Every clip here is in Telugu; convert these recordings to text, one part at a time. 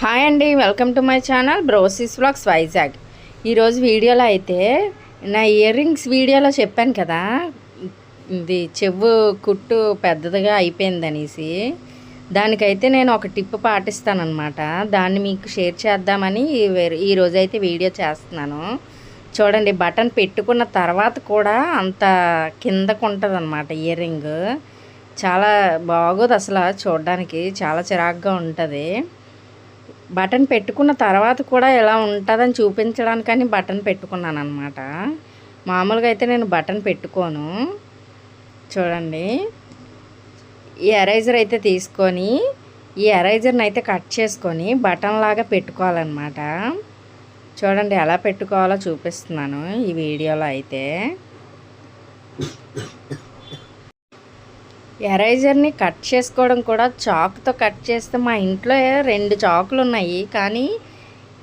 హాయ్ అండి welcome to my channel brosis blogs Vizag. ఈరోజు వీడియోలో అయితే నా ఇయర్ రింగ్స్ వీడియోలో చెప్పాను కదా ఇది చెవు కుట్టు పెద్దదిగా అయిపోయిందనేసి దానికైతే నేను ఒక టిప్ పాటిస్తానమాట దాన్ని మీకు షేర్ చేద్దామని ఈరోజు అయితే వీడియో చేస్తున్నాను. చూడండి బటన్ పెట్టుకున్న తర్వాత కూడా అంత కిందకు ఉంటుంది అనమాట ఇయర్ రింగ్. చాలా బాగోదు అసలు చూడడానికి చాలా చిరాగ్గా ఉంటుంది. బటన్ పెట్టుకున్న తర్వాత కూడా ఎలా ఉంటుందని చూపించడానికని బటన్ పెట్టుకున్నాను అనమాట మామూలుగా అయితే నేను బటన్ పెట్టుకోను. చూడండి. ఈ ఎరైజర్ అయితే తీసుకొని ఈ ఎరైజర్ని అయితే కట్ చేసుకొని బటన్ లాగా పెట్టుకోవాలన్నమాట. చూడండి ఎలా పెట్టుకోవాలో చూపిస్తున్నాను ఈ వీడియోలో అయితే. ఎరైజర్ని కట్ చేసుకోవడం కూడా చాకుతో కట్ చేస్తే మా ఇంట్లో రెండు చాకులు ఉన్నాయి కానీ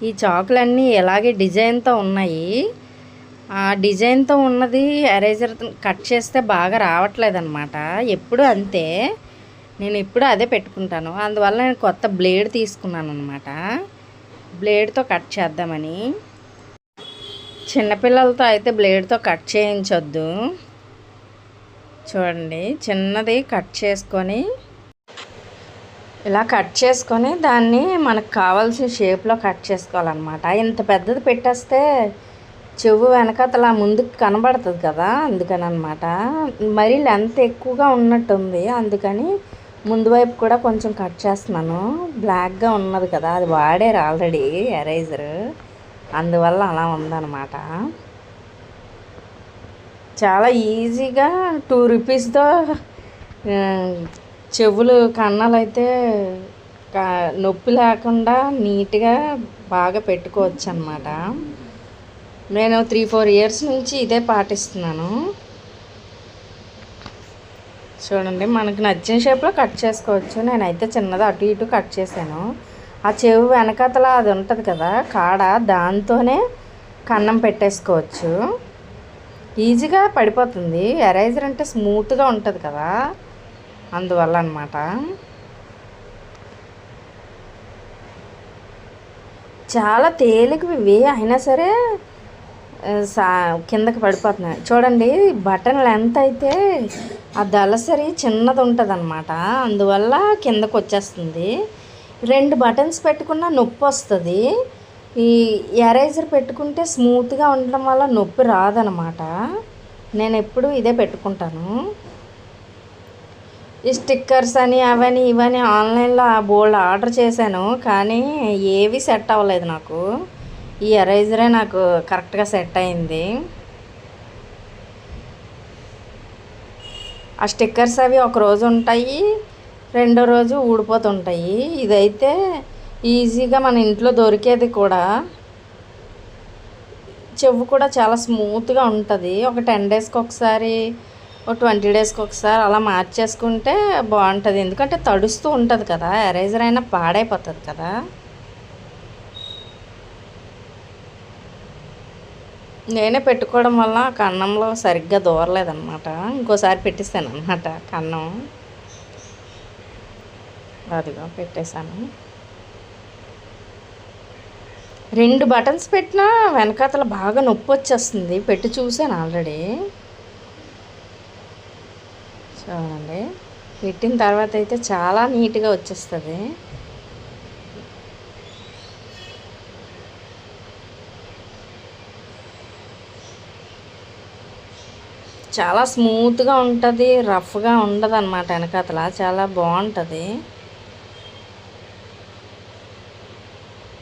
ఈ చాకులన్నీ ఇలాగే డిజైన్తో ఉన్నాయి. ఆ డిజైన్తో ఉన్నది ఎరేజర్ కట్ చేస్తే బాగా రావట్లేదు అనమాట ఎప్పుడు అంతే. నేను ఎప్పుడు అదే పెట్టుకుంటాను. అందువల్ల నేను కొత్త బ్లేడ్ తీసుకున్నాను అనమాట బ్లేడ్తో కట్ చేద్దామని. చిన్నపిల్లలతో అయితే బ్లేడ్తో కట్ చేయించొద్దు. చూడండి చిన్నది కట్ చేసుకొని ఇలా కట్ చేసుకొని దాన్ని మనకు కావాల్సిన షేప్లో కట్ చేసుకోవాలన్నమాట. ఇంత పెద్దది పెట్టేస్తే చెవు వెనకతల ముందుకు కనబడుతుంది కదా అందుకని అనమాట మరీ లెంత్ ఎక్కువగా ఉన్నట్టుంది అందుకని ముందు వైపు కూడా కొంచెం కట్ చేస్తున్నాను. బ్లాక్గా ఉన్నది కదా అది వాడారు ఆల్రెడీ ఎరేజర్. అందువల్ల అలా ఉందన్నమాట. చాలా ఈజీగా టూ రూపీస్తో చెవులు కన్నాలు అయితే నొప్పి లేకుండా నీట్గా బాగా పెట్టుకోవచ్చు అనమాట నేను త్రీ ఫోర్ ఇయర్స్ నుంచి ఇదే పాటిస్తున్నాను. చూడండి మనకు నచ్చిన షేప్లో కట్ చేసుకోవచ్చు. నేనైతే చిన్నది అటు ఇటు కట్ చేశాను. ఆ చెవు వెనకతలా అది ఉంటుంది కదా కాడ దాంతోనే కన్నం పెట్టేసుకోవచ్చు. ఈజీగా పడిపోతుంది. ఎరైజర్ అంటే స్మూత్గా ఉంటుంది కదా. అందువల్ల అనమాట చాలా తేలికవి ఇవి. అయినా సరే సా కిందకి పడిపోతున్నాయి. చూడండి బటన్ లెంత్ అయితే ఆ దళసరి చిన్నది ఉంటుంది అనమాట అందువల్ల కిందకు వచ్చేస్తుంది రెండు బటన్స్ పెట్టుకున్న నొప్పి వస్తుంది ఈ ఎరైజర్ పెట్టుకుంటే స్మూత్గా ఉండడం వల్ల నొప్పి రాదనమాట నేను ఎప్పుడు ఇదే పెట్టుకుంటాను. ఈ స్టిక్కర్స్ అని అవని ఇవని ఆన్లైన్లో ఆ బోల్డ్ ఆర్డర్ చేశాను. కానీ ఏవి సెట్ అవ్వలేదు నాకు. ఈ ఎరైజరే నాకు కరెక్ట్గా సెట్ అయింది. ఆ స్టిక్కర్స్ అవి ఒక రోజు ఉంటాయి రెండో రోజు ఊడిపోతుంటాయి. ఇదైతే ఈజీగా మన ఇంట్లో దొరికేది కూడా చెవు కూడా చాలా స్మూత్గా ఉంటుంది. ఒక టెన్ డేస్కి ఒకసారి ఒక ట్వంటీ డేస్కి ఒకసారి అలా మార్చేసుకుంటే బాగుంటుంది. ఎందుకంటే తడుస్తూ ఉంటుంది కదా ఎరేజర్ అయినా పాడైపోతుంది కదా. నేనే పెట్టుకోవడం వల్ల కన్నంలో సరిగ్గా దూరలేదన్నమాట. ఇంకోసారి పెట్టిస్తాను అనమాట కన్నం. అదిగో పెట్టేశాను. రెండు బటన్స్ పెట్టినా వెనకాతల బాగా నొప్పి వచ్చేస్తుంది. పెట్టి చూసాను ఆల్రెడీ చూడండి. పెట్టిన తర్వాత అయితే చాలా నీట్గా వచ్చేస్తుంది. చాలా స్మూత్గా ఉంటుంది రఫ్గా ఉండదు అనమాట వెనకాతల. చాలా బాగుంటుంది.